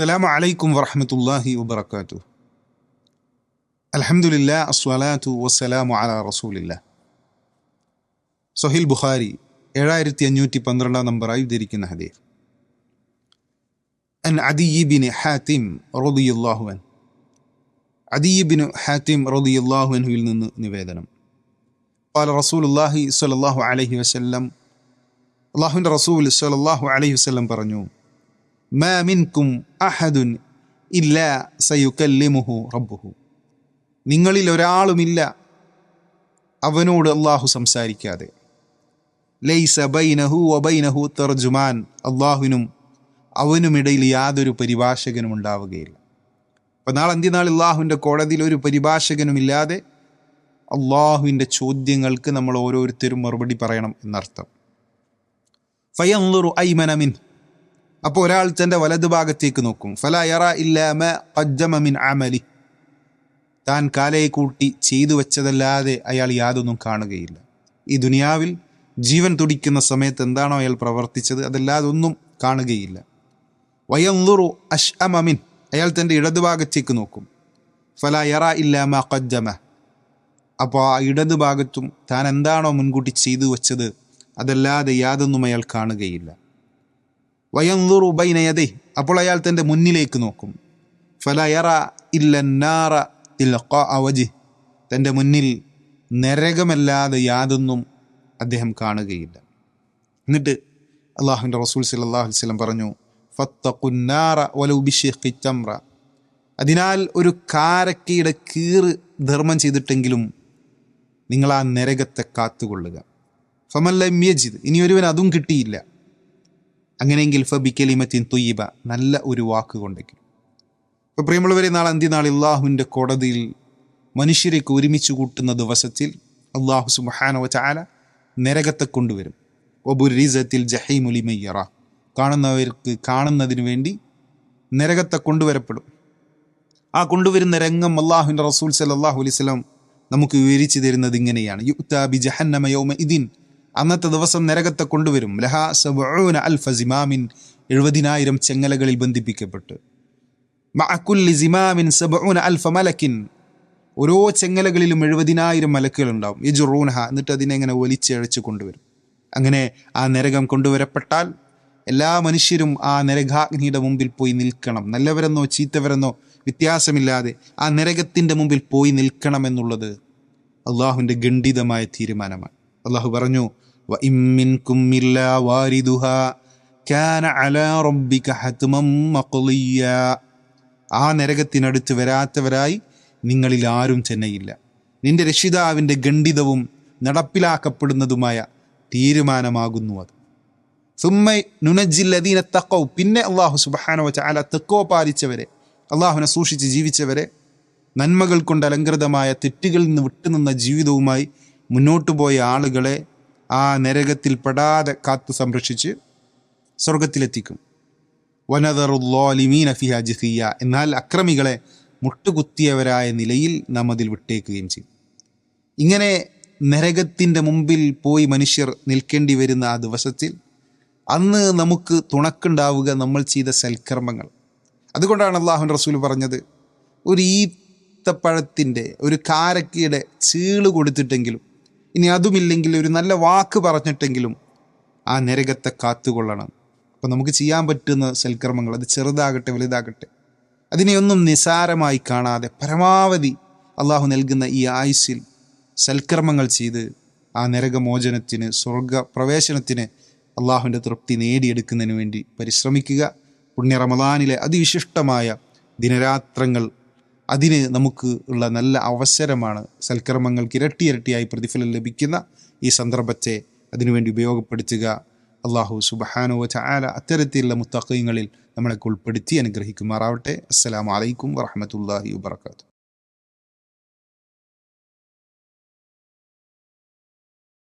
السلام عليكم ورحمة الله وبركاته الحمد لله الصلاة والسلام على رسول الله സൊഹിൽ ബുഖാരി ഏഴായിരത്തി അഞ്ഞൂറ്റി പന്ത്രണ്ടാം നമ്പറായി ഉദ്ധരിക്കുന്ന ഹദീഫ് അൻ അദിയിബിന് ഹാത്തിം റോദിയുല്ലാഹുവൻ അദിയിബിന് ഹാത്തിം റോദിയുല്ലാഹുവൻഹുവിൽ നിന്ന് നിവേദനം قال رسول الله صلى الله عليه وسلم അള്ളാഹുവിൻ്റെ റസൂൽ സല്ലല്ലാഹു അലൈഹി വസല്ലം പറഞ്ഞു മാ മിൻകും അഹദുൻ ഇല്ല സയുക്കല്ലിമുഹു റബ്ബുഹു. നിങ്ങളിൽ ഒരാളുമില്ല അവനോട് അള്ളാഹു സംസാരിക്കാതെ. ലൈസ ബൈനഹു ഒബൈനഹു തർജുമാൻ അള്ളാഹുവിനും അവനുമിടയിൽ യാതൊരു പരിഭാഷകനും ഉണ്ടാവുകയില്ല. അപ്പം നാളെ അന്ത്യനാൾ അള്ളാഹുവിന്റെ കോടതിയിൽ ഒരു പരിഭാഷകനുമില്ലാതെ അള്ളാഹുവിന്റെ ചോദ്യങ്ങൾക്ക് നമ്മൾ ഓരോരുത്തരും മറുപടി പറയണം എന്നർത്ഥം. ഫയൻലുറു ഐമനമിൻ അപ്പോൾ ഒരാൾ തന്റെ വലതുഭാഗത്തേക്ക് നോക്കും. ഫല യറ ഇല്ലാമ പജ്ജമമിൻ അമലി. താൻ കാലയെ കൂട്ടി ചെയ്തു വെച്ചതല്ലാതെ അയാൾ യാതൊന്നും കാണുകയില്ല. ഈ ദുനിയാവിൽ ജീവൻ തുടിക്കുന്ന സമയത്ത് എന്താണോ അയാൾ പ്രവർത്തിച്ചത് അതല്ലാതെ ഒന്നും കാണുകയില്ല. വയന്തുറു അഷ് അമമിൻ അയാൾ തന്റെ ഇടതുഭാഗത്തേക്ക് നോക്കും. ഫല യറ ഇല്ലാമ കജ്ജമ അപ്പോൾ ആ ഇടതുഭാഗത്തും താൻ എന്താണോ മുൻകൂട്ടി ചെയ്തു വെച്ചത് അതല്ലാതെ യാതൊന്നും അയാൾ കാണുകയില്ല. വയന്തുറു ബൈനയതേ അപ്പോൾ അയാൾ തന്റെ മുന്നിലേക്ക് നോക്കും. ഫലയറ ഇല്ലന്നാറ അവജി തന്റെ മുന്നിൽ നരകമല്ലാതെ യാതൊന്നും അദ്ദേഹം കാണുകയില്ല. എന്നിട്ട് അള്ളാഹുവിന്റെ റസൂൽ സല്ലാഹു വസ്ലം പറഞ്ഞു ഫത്തഖുന്നാറ വലൗബിഷിഖിച്ചമ്ര അതിനാൽ ഒരു കാരക്കയുടെ കീറ് ധർമ്മം ചെയ്തിട്ടെങ്കിലും നിങ്ങൾ ആ നരകത്തെ കാത്തുകൊള്ളുക. ഫമല്ല മ്യജിദ് ഇനി ഒരുവൻ അതും കിട്ടിയില്ല. അങ്ങനെയെങ്കിൽ ഫബിക്കലിമത്തിൻ തൊയ്യബ നല്ല ഒരു വാക്ക് കൊണ്ടെങ്കിൽ. ഇപ്പോൾ പ്രിയമുള്ളവരെ നാളെ അന്ത്യനാൾ അള്ളാഹുവിന്റെ കോടതിയിൽ മനുഷ്യരേക്ക് ഒരുമിച്ച് കൂട്ടുന്ന ദിവസത്തിൽ അള്ളാഹു സുബാനോ ചാല നരകത്തെ കൊണ്ടുവരും. ഒബുരീസത്തിൽ ജഹൈമുലിമയ്യറ കാണുന്നവർക്ക് കാണുന്നതിന് വേണ്ടി നരകത്തെ കൊണ്ടുവരപ്പെടും. ആ കൊണ്ടുവരുന്ന രംഗം അള്ളാഹുവിന്റെ റസൂൽ സല്ലാഹു അലൈഹി സ്വലം നമുക്ക് വിവരിച്ചു തരുന്നത് ഇങ്ങനെയാണ്. യുക്താബി ജഹന്നമയോമ ഇതിൻ അന്നത്തെ ദിവസം നരകത്തെ കൊണ്ടുവരും. ലഹ സബൂന അൽ ഫസിമാമിൻ എഴുപതിനായിരം ചെങ്ങലകളിൽ ബന്ധിപ്പിക്കപ്പെട്ട്. മഅക്കുല്ലി സിമാമിൻ സബൂന അൽ മലക്കിൻ ഓരോ ചെങ്ങലകളിലും എഴുപതിനായിരം മലക്കുകൾ ഉണ്ടാവും യജുറൂനഹ എന്നിട്ട് അതിനെ ഇങ്ങനെ വലിച്ചഴച്ച് കൊണ്ടുവരും. അങ്ങനെ ആ നരകം കൊണ്ടുവരപ്പെട്ടാൽ എല്ലാ മനുഷ്യരും ആ നരകാഗ്നിയുടെ മുമ്പിൽ പോയി നിൽക്കണം. നല്ലവരെന്നോ ചീത്തവരെന്നോ വ്യത്യാസമില്ലാതെ ആ നരകത്തിന്റെ മുമ്പിൽ പോയി നിൽക്കണം എന്നുള്ളത് അള്ളാഹുവിന്റെ ഗണ്ഡിതമായ തീരുമാനമാണ്. അള്ളാഹു പറഞ്ഞു ആ നരകത്തിനടുത്ത് വരാത്തവരായി നിങ്ങളിൽ ആരും ചെന്നൈയില്ല. നിന്റെ രക്ഷിതാവിന്റെ ഗണ്ഡിതവും നടപ്പിലാക്കപ്പെടുന്നതുമായ തീരുമാനമാകുന്നു അത്. സുമ്മ നുനജില്ലദീന തക്കോ പിന്നെ അള്ളാഹു സുബാനോ ചാല തെക്കോ പാലിച്ചവരെ അള്ളാഹുവിനെ സൂക്ഷിച്ച് ജീവിച്ചവരെ നന്മകൾ കൊണ്ട് അലങ്കൃതമായ തെറ്റുകളിൽ നിന്ന് വിട്ടുനിന്ന ജീവിതവുമായി മുന്നോട്ടു പോയ ആളുകളെ ആ നരകത്തിൽ പെടാതെ കാത്തു സംരക്ഷിച്ച് സ്വർഗത്തിലെത്തിക്കും വനദറുല്ലോലിമീൻ അഫിഹ ജിഹിയ. എന്നാൽ അക്രമികളെ മുട്ടുകുത്തിയവരായ നിലയിൽ നാം അതിൽ വിട്ടേക്കുകയും ചെയ്യും. ഇങ്ങനെ നരകത്തിന്റെ മുമ്പിൽ പോയി മനുഷ്യർ നിൽക്കേണ്ടി വരുന്ന ആ ദിവസത്തിൽ അന്ന് നമുക്ക് തുണക്കുണ്ടാവുക നമ്മൾ ചെയ്ത സൽക്കർമ്മങ്ങൾ. അതുകൊണ്ടാണ് അള്ളാഹു റസൂൽ പറഞ്ഞത് ഒരു ഈത്തപ്പഴത്തിന്റെ ഒരു കാരക്കയുടെ ചീൾ കൊടുത്തിട്ടെങ്കിലും ഇനി അതുമില്ലെങ്കിൽ ഒരു നല്ല വാക്ക് പറഞ്ഞിട്ടെങ്കിലും ആ നരകത്തെ കാത്തുകൊള്ളണം. അപ്പം നമുക്ക് ചെയ്യാൻ പറ്റുന്ന സൽക്കർമ്മങ്ങൾ അത് ചെറുതാകട്ടെ വലുതാകട്ടെ. അതിനെയൊന്നും നിസാരമായി കാണാതെ പരമാവധി അള്ളാഹു നൽകുന്ന ഈ ആയുസ്സിൽ സൽക്കർമ്മങ്ങൾ ചെയ്ത് ആ നരകമോചനത്തിന് സ്വർഗ പ്രവേശനത്തിന് അള്ളാഹുവിന്റെ തൃപ്തി നേടിയെടുക്കുന്നതിന് വേണ്ടി പരിശ്രമിക്കുക. പുണ്യ റമദാനിലെ അതിവിശിഷ്ടമായ ദിനരാത്രങ്ങൾ അതിന് നമുക്ക് ഉള്ള നല്ല അവസരമാണ് സൽക്കർമ്മങ്ങൾക്ക് ഇരട്ടി ഇരട്ടിയായി പ്രതിഫലം ലഭിക്കുന്ന ഈ സന്ദർഭത്തെ അതിനുവേണ്ടി ഉപയോഗപ്പെടുത്തുക. അള്ളാഹു സുബഹാനോ ചാല അത്തരത്തിലുള്ള മുത്തക്കയങ്ങളിൽ നമ്മളെ ഉൾപ്പെടുത്തി അനുഗ്രഹിക്കുമാറാവട്ടെ. അസ്സലാമലൈക്കും വറഹമത്തല്ലാഹി വാത്തു